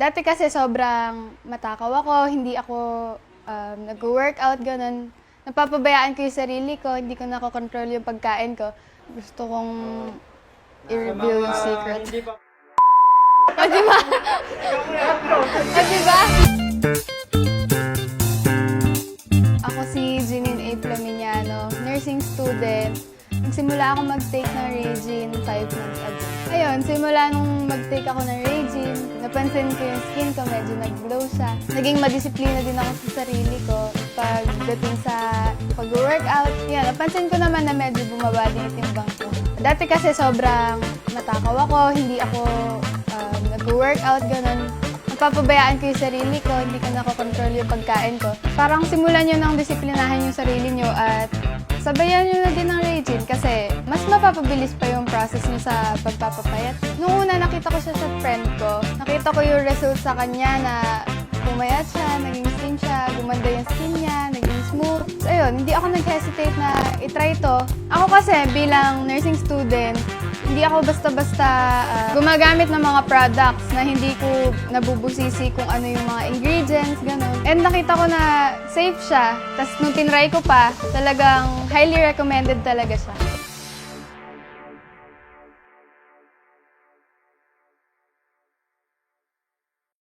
Dati kasi sobrang matakaw ako, hindi ako um, nag-workout, ganun. Napapabayaan ko yung sarili ko, hindi ko nakokontrol yung pagkain ko. Gusto kong i-reveal yung secret. O, di ba? O, di ba? Ako si Janine A. Flaminiano, nursing student. Nagsimula ako mag-take ng Regine 5 months ago. Ayun, simula nung mag-take ako ng Regine, napansin ko yung skin ko, medyo nag-glow siya. Naging madisiplina din ako sa sarili ko pagdating sa pag-workout. Yan, napansin ko naman na medyo bumaba din yung timbang ko. Dati kasi sobrang matakaw ako, hindi ako um, nag-workout, ganun. Napapabayaan ko yung sarili ko, hindi ko nakokontrol yung pagkain ko. Parang simulan nyo nang disiplinahin yung sarili nyo at sabayan nyo na din ng Regine kasi mas mapapabilis pa yung process nyo sa pagpapapayat. Nung una nakita ko siya sa friend ko, nakita ko yung result sa kanya na pumayat siya, naging slim siya, gumanda yung skin niya, naging smooth. So, ayun, hindi ako nag-hesitate na itry to. Ako kasi bilang nursing student, hindi ako basta-basta ah, gumagamit ng mga products na hindi ko nabubusisi kung ano yung mga ingredients. And nakita ko na safe siya. Tapos nung tinry ko pa, talagang highly recommended talaga siya.